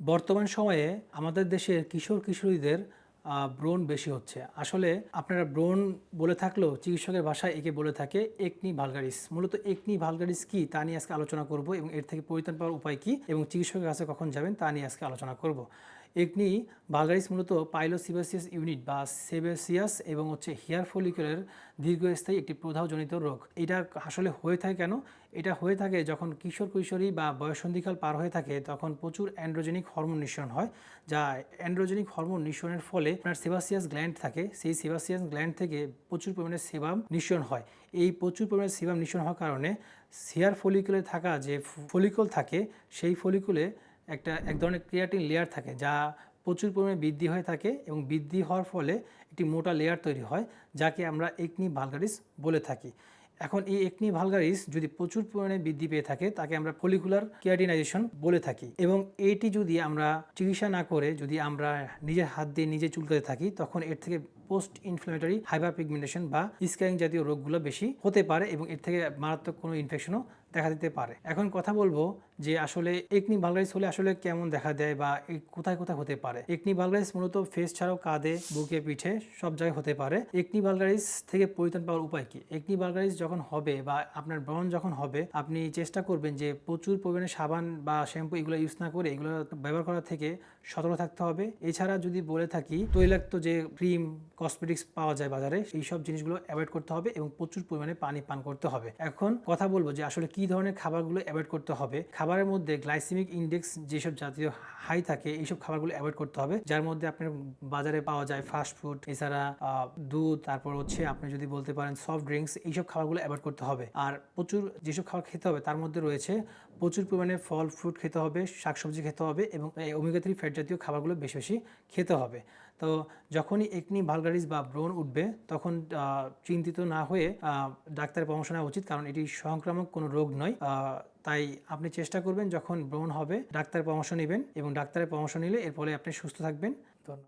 বর্তমান সময়ে আমাদের দেশের কিশোর কিশোরীদের ব্রণ বেশি হচ্ছে। আসলে আপনারা ব্রণ বলে থাকলেও চিকিৎসকের ভাষায় একে বলে থাকে একনি ভালগারিস। মূলত একনি ভালগারিস কি তা নিয়ে আজকে আলোচনা করব এবং এর থেকে পরিত্রাণ পাওয়ার উপায় কি এবং চিকিৎসকের কাছে কখন যাবেন তা নিয়ে আজকে আলোচনা করব। একনি ভালগারিস মূলত পাইলোসিবাসিয়াস ইউনিট বা সেবেসিয়াস এবং হচ্ছে হেয়ার ফলিকুলের দীর্ঘস্থায়ী একটি প্রদাহজনিত রোগ। এটা আসলে হয়ে থাকে কেন? এটা হয়ে থাকে যখন কিশোর কৈশোরী বা বয়সন্ধিকাল পার হয়ে থাকে, তখন প্রচুর অ্যান্ড্রোজেনিক হরমোন নিঃসরণ হয়, যা অ্যান্ড্রোজেনিক হরমোন নিঃসরণের ফলে আপনার সেবাসিয়াস গ্ল্যান্ড থাকে। সেই সেবাসিয়াস গ্ল্যান্ড থেকে প্রচুর পরিমাণে সেবাম নিঃসরণ হয়। এই প্রচুর পরিমাণে সেবাম নিঃসরণ হওয়ার কারণে হেয়ার ফলিকুলে থাকা যে ফলিকল থাকে, সেই ফলিকুলে একটা এক ধরনের ক্রিয়াটিন লেয়ার থাকে যা প্রচুর পরিমাণে বৃদ্ধি হয়ে থাকে এবং বৃদ্ধি হওয়ার ফলে একটি মোটা লেয়ার তৈরি হয়, যাকে আমরা একনি ভালগারিস বলে থাকি। এখন এই একনি ভালগারিস যদি প্রচুর পরিমাণে বৃদ্ধি পেয়ে থাকে, তাকে আমরা ফলিকুলার কেরাটিনাইজেশন বলে থাকি। এবং এটি যদি আমরা চিকিৎসা না করে যদি আমরা নিজের হাত দিয়ে নিজে চুলকাতে থাকি, তখন এর থেকে পোস্ট ইনফ্লামেটরি হাইপার পিগমেন্টেশন বা স্ক্যারিং জাতীয় রোগগুলো বেশি হতে পারে এবং এর থেকে মারাত্মক কোনো ইনফেকশনও দেখা দিতে পারে। এখন কথা বলব যে আসলে একনি ভালগারিস হলে আসলে কেমন দেখা দেয় বা কোথায় কোথায় হতে পারে? একনি ভালগারিস মূলত ফেস ছাড়াও কাঁধে, বুকে, পিঠে সব জায়গায় হতে পারে। একনি ভালগারিস থেকে পরিত্রাণ পাওয়ার উপায় কি? একনি ভালগারিস যখন হবে বা আপনার ব্রণ যখন হবে, আপনি চেষ্টা করবেন যে প্রচুর পরিমাণে সাবান বা শ্যাম্পু এগুলো ইউজ না করে এগুলো ব্যবহার করা থেকে সতর্ক থাকতে হবে। এছাড়া যদি বলে থাকি, তৈলাক্ত যে ক্রিম কসমেটিক্স পাওয়া যায় বাজারে এই সব জিনিসগুলো অ্যাভয়েড করতে হবে এবং প্রচুর পরিমাণে পানি পান করতে হবে। এখন কথা বলব যে আসলে কি ধরনের খাবারগুলো অ্যাভয়েড করতে হবে। খাবারের মধ্যে গ্লাইসেমিক ইন্ডেক্স যেসব জাতীয় হাই থাকে, এইসব খাবারগুলো অ্যাভয়েড করতে হবে, যার মধ্যে আপনার বাজারে পাওয়া যায় ফাস্ট ফুড এছাড়া দুধ, তারপর হচ্ছে আপনি যদি বলতে পারেন সফট ড্রিঙ্কস এইসব খাবারগুলো অ্যাভয়েড করতে হবে। আর প্রচুর যেসব খাবার খেতে হবে, তার মধ্যে রয়েছে প্রচুর পরিমাণে ফল ফ্রুট খেতে হবে, শাকসবজি খেতে হবে এবং ওমেগা থ্রি ফ্যাট জাতীয় খাবারগুলো বেশি বেশি খেতে হবে। তো যখনই একনি ভালগারিস বা ব্রণ উঠবে, তখন চিন্তিত না হয়ে ডাক্তারের পরামর্শ নেওয়া উচিত, কারণ এটি সংক্রামক কোনো রোগ নয়। তাই আপনি চেষ্টা করবেন যখন ব্রণ হবে, ডাক্তারের পরামর্শ নেবেন এবং ডাক্তারের পরামর্শ নিলে এর ফলে আপনি সুস্থ থাকবেন।